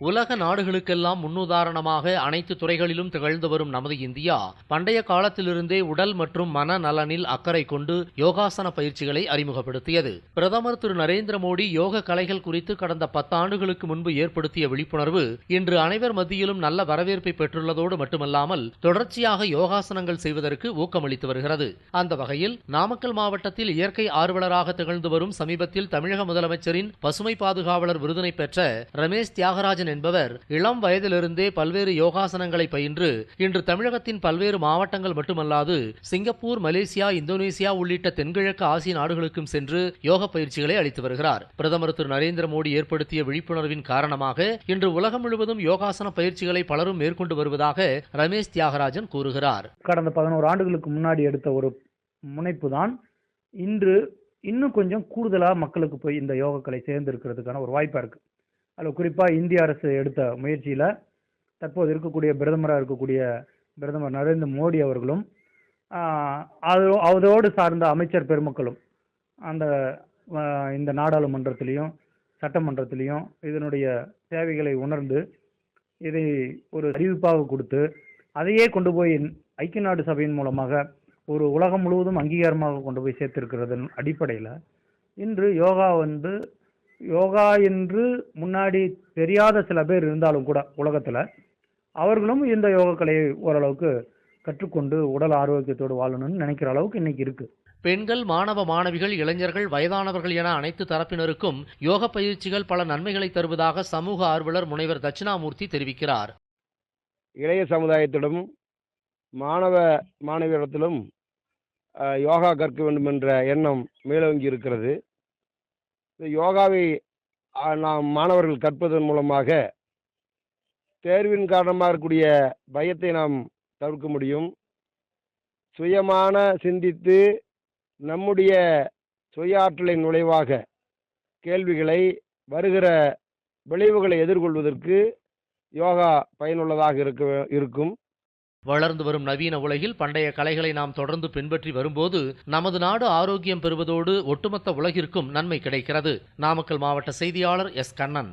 உலக நாடுகளுக்கெல்லாம் முன்னுதாரணமாக அனைத்து துறைகளிலும் திகழ்ந்து வரும் நமது இந்தியா பண்டைய காலத்திலிருந்தே உடல் மற்றும் மன நலனில் அக்கறை கொண்டு யோகாசன பயிற்சிகளை அறிமுகப்படுத்தியது. பிரதமர் திரு நரேந்திர மோடி யோக கலைகள் குறித்து கடந்த பத்தாண்டுகளுக்கு முன்பு ஏற்படுத்திய விழிப்புணர்வு இன்று அனைவர் மத்தியிலும் நல்ல வரவேற்பை பெற்றுள்ளதோடு மட்டுமல்லாமல் தொடர்ச்சியாக யோகாசனங்கள் செய்வதற்கு ஊக்கமளித்து வருகிறது. அந்த வகையில் நாமக்கல் மாவட்டத்தில் இயற்கை ஆர்வலராக திகழ்ந்து வரும் சமீபத்தில் தமிழக முதலமைச்சரின் பசுமை பாதுகாவலர் விருதினை பெற்ற ரமேஷ் தியாகராஜன் என்பவர் இளம் வயதிலிருந்தே பல்வேறு யோகாசனங்களை பயின்று இன்று தமிழகத்தின் பல்வேறு மாவட்டங்கள் மட்டுமல்லாது சிங்கப்பூர் மலேசியா இந்தோனேசியா உள்ளிட்ட தென்கிழக்கு ஆசிய நாடுகளுக்கும் சென்று யோக பயிற்சிகளை அளித்து வருகிறார். பிரதமர் திரு. நரேந்திர மோடி ஏற்படுத்திய விழிப்புணர்வின் காரணமாக இன்று உலகம் முழுவதும் யோகாசன பயிற்சிகளை பலரும் மேற்கொண்டு வருவதாக ரமேஷ் தியாகராஜன் கூறுகிறார். கடந்த பதினோரு ஆண்டுகளுக்கு முன்னாடி எடுத்த ஒரு முனைப்பு தான். இன்று இன்னும் கொஞ்சம் கூடுதலாக மக்களுக்கு போய் இந்த யோகக்கலை சேர்ந்திருக்கிறதுக்கான ஒரு வாய்ப்பாக இருக்குது அதில் குறிப்பாக இந்திய அரசு எடுத்த முயற்சியில் தற்போது இருக்கக்கூடிய பிரதமராக இருக்கக்கூடிய பிரதமர் நரேந்திர மோடி அவர்களும் அது அதோடு சார்ந்த அமைச்சர் பெருமக்களும் அந்த இந்த நாடாளுமன்றத்திலையும் சட்டமன்றத்திலையும் இதனுடைய தேவைகளை உணர்ந்து இதை ஒரு அறிவிப்பாக கொடுத்து அதையே கொண்டு போய் ஐக்கிய நாடு சபையின் மூலமாக ஒரு உலகம் முழுவதும் அங்கீகாரமாக கொண்டு போய் சேர்த்திருக்கிறதன் அடிப்படையில் இன்று யோகா வந்து யோகா என்று முன்னாடி தெரியாத சில பேர் இருந்தாலும் கூட உலகத்தில் அவர்களும் இந்த யோக கலையை ஓரளவுக்கு கற்றுக்கொண்டு உடல் ஆரோக்கியத்தோடு வாழணும்னு நினைக்கிற அளவுக்கு இன்னைக்கு இருக்கு. பெண்கள் மாணவ மாணவிகள் இளைஞர்கள் வயதானவர்கள் என அனைத்து தரப்பினருக்கும் யோக பயிற்சிகள் பல நன்மைகளை தருவதாக சமூக ஆர்வலர் முனைவர் தட்சிணாமூர்த்தி தெரிவிக்கிறார். இளைய சமுதாயத்திடம் மாணவ மாணவியரிடத்திலும் அஹ், யோகா கற்க வேண்டும் என்ற எண்ணம் மேலோங்கி இருக்கிறது. இந்த யோகாவை நாம் மாணவர்கள் கற்பதன் மூலமாக தேர்வின் காரணமாக இருக்கக்கூடிய பயத்தை நாம் தவிர்க்க முடியும். சுயமான சிந்தித்து நம்முடைய சுய ஆற்றலின் நுழைவாக கேள்விகளை வருகிற விளைவுகளை எதிர்கொள்வதற்கு யோகா பயனுள்ளதாக இருக்க இருக்கும். வளர்ந்து வரும் நவீன உலகில் பண்டைய கலைகளை நாம் தொடர்ந்து பின்பற்றி வரும்போது நமது நாடு ஆரோக்கியம் பெறுவதோடு ஒட்டுமொத்த உலகிற்கும் நன்மை கிடைக்கிறது. நாமக்கல் மாவட்ட செய்தியாளர் எஸ் கண்ணன்.